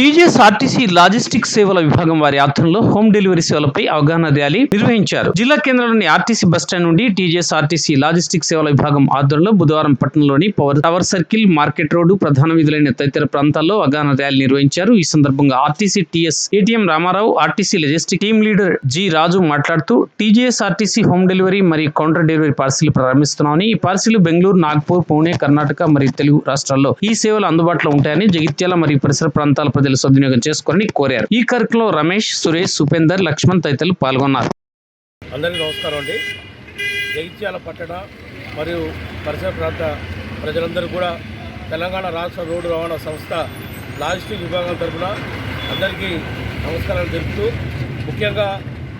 TGS RTC logistic సేవల విభాగం వారి ఆధ్వర్యంలో హోమ్ డెలివరీ సేవలపై అవగాహన ర్యాలీ నిర్వహించారు. జిల్లా కేంద్రంలోని ఆర్టీసీ బస్టాండ్ నుండి టీజీఎస్ ఆర్టీసీ సేవల విభాగం ఆధ్వర్యంలో బుధవారం పట్టణంలోని power tower circle market road ప్రధాన విధులైన తదితర ప్రాంతాల్లో అవగాహన ర్యాలీ నిర్వహించారు. ఈ సందర్భంగా RTC TS ATM Ramarao RTC logistic team leader G Raju మాట్లాడుతూ టీజీఎస్ ఆర్టీసీ హోమ్ డెలివరీ మరియు కౌంటర్ డెలివరీ పార్సిల్ ప్రారంభిస్తున్నామని ఈ పార్సిల్ బెంగళూరు నాగ్పూర్ పుణె కర్ణాటక మరియు తెలుగు రాష్ట్రాల్లో ఈ సేవలు అందుబాటులో ఉంటాయని జగిత్యాల మరియు పరిసర ప్రాంతాల ప్రజలు సద్వినియోగం చేసుకోవాలని కోరారు. ఈ కార్యక్రమంలో రమేష్ సురేష్ ఉపేందర్ లక్ష్మణ్ తదితరులు పాల్గొన్నారు. అందరికీ నమస్కారం అండి. జగిత్యాల పట్టణ మరియు పరిసర ప్రాంత ప్రజలందరూ కూడా తెలంగాణ రాష్ట్ర రోడ్డు రవాణా సంస్థ లాజిస్టిక్ విభాగం తరఫున అందరికీ నమస్కారాలు తెలుపుతూ ముఖ్యంగా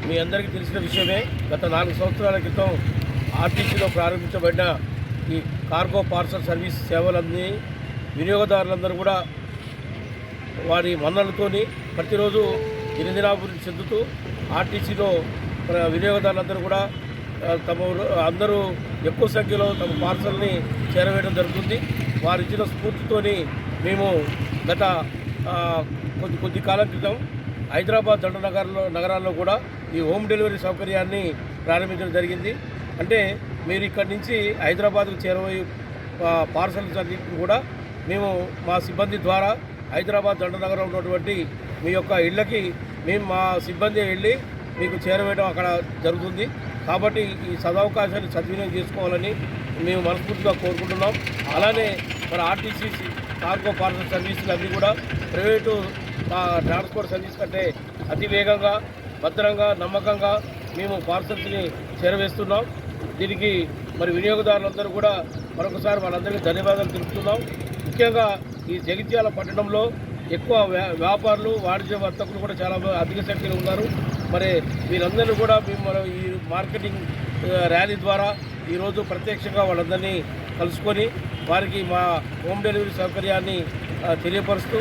మీ అందరికీ తెలిసిన విషయమే గత నాలుగు సంవత్సరాల క్రితం ఆర్టీసీలో ప్రారంభించబడిన ఈ కార్గో పార్సల్ సర్వీస్ సేవలన్నీ వినియోగదారులందరూ కూడా వారి మన్నలతోని ప్రతిరోజు దినదినాభివృద్ధి చెందుతూ ఆర్టీసీలో వినియోగదారులందరూ కూడా తమ అందరూ ఎక్కువ సంఖ్యలో తమ పార్సల్ని చేరవేయడం జరుగుతుంది. వారు ఇచ్చిన స్ఫూర్తితోని మేము గత కొద్ది కొద్ది కాలం క్రితం హైదరాబాద్ దండ నగరంలో నగరాల్లో కూడా ఈ హోమ్ డెలివరీ సౌకర్యాన్ని ప్రారంభించడం జరిగింది. అంటే మీరు ఇక్కడి నుంచి హైదరాబాద్కు చేరబోయే పార్సల్స్ అన్నింటిని కూడా మేము మా సిబ్బంది ద్వారా హైదరాబాద్ దండనగరం ఉన్నటువంటి మీ యొక్క ఇళ్ళకి మేము మా సిబ్బంది వెళ్ళి మీకు చేరవేయడం అక్కడ జరుగుతుంది. కాబట్టి ఈ సదవకాశాన్ని సద్వినియోగం చేసుకోవాలని మేము మనస్ఫూర్తిగా కోరుకుంటున్నాం. అలానే మన ఆర్టీసీ కార్గో పార్సల్ సర్వీసులు అన్నీ కూడా ప్రైవేటు ట్రాన్స్పోర్ట్ సర్వీస్ కంటే అతి వేగంగా భద్రంగా నమ్మకంగా మేము పార్సల్స్ని చేరవేస్తున్నాం. దీనికి మరి వినియోగదారులందరూ కూడా మరొకసారి వాళ్ళందరికీ ధన్యవాదాలు తెలుపుతున్నాం. ముఖ్యంగా ఈ జగిత్యాల పట్టణంలో ఎక్కువ వ్యా- వ్యాపారులు వాణిజ్య వర్తకులు కూడా చాలా అధిక సంఖ్యలో ఉన్నారు. మరి వీరందరూ కూడా మేము ఈ మార్కెటింగ్ ర్యాలీ ద్వారా ఈరోజు ప్రత్యక్షంగా వాళ్ళందరినీ కలుసుకొని వారికి మా హోమ్ డెలివరీ సౌకర్యాన్ని తెలియపరుస్తూ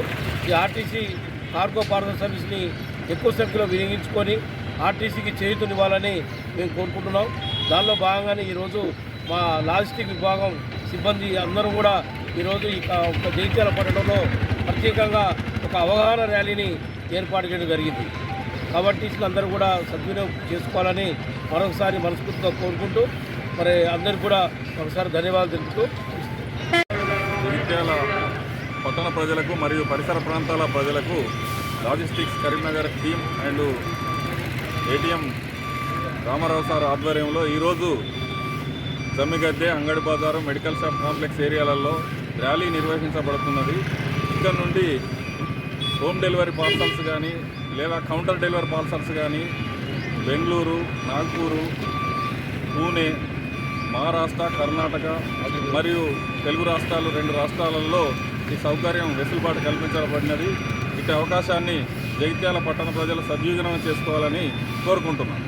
ఈ ఆర్టీసీ కార్గో పార్సల్ సర్వీస్ని ఎక్కువ సంఖ్యలో వినియోగించుకొని ఆర్టీసీకి చేయుతునివ్వాలని మేము కోరుకుంటున్నాం. దానిలో భాగంగానే ఈరోజు మా లాజిస్టిక్ విభాగం సిబ్బంది అందరూ కూడా ఈరోజు ఇక ఒక జగిత్యాల పట్టణంలో ప్రత్యేకంగా ఒక అవగాహన ర్యాలీని ఏర్పాటు చేయడం జరిగింది. కాబట్టి అందరూ కూడా సద్వినియోగం చేసుకోవాలని మరొకసారి మనస్ఫూర్తిగా కోరుకుంటూ మరి అందరికీ కూడా ఒకసారి ధన్యవాదాలు తెలుపుతూ జగిత్యాల పట్టణ ప్రజలకు మరియు పరిసర ప్రాంతాల ప్రజలకు logistics Karimnagar team and ATM Ramarao sir ఆధ్వర్యంలో ఈరోజు జమ్మిగద్దె అంగడి బజారు మెడికల్ షాప్ కాంప్లెక్స్ ఏరియాలలో ర్యాలీ నిర్వహించబడుతున్నది. ఇక్కడ నుండి హోమ్ డెలివరీ పార్సల్స్ కానీ లేదా కౌంటర్ డెలివరీ పార్సల్స్ కానీ బెంగళూరు నాగ్పూరు పూణే మహారాష్ట్ర కర్ణాటక మరియు తెలుగు రాష్ట్రాలు రెండు రాష్ట్రాలలో ఈ సౌకర్యం వెసులుబాటు కల్పించబడినది. ఇటు అవకాశాన్ని జగిత్యాల పట్టణ ప్రజలు సద్వినియోగం చేసుకోవాలని కోరుకుంటున్నాను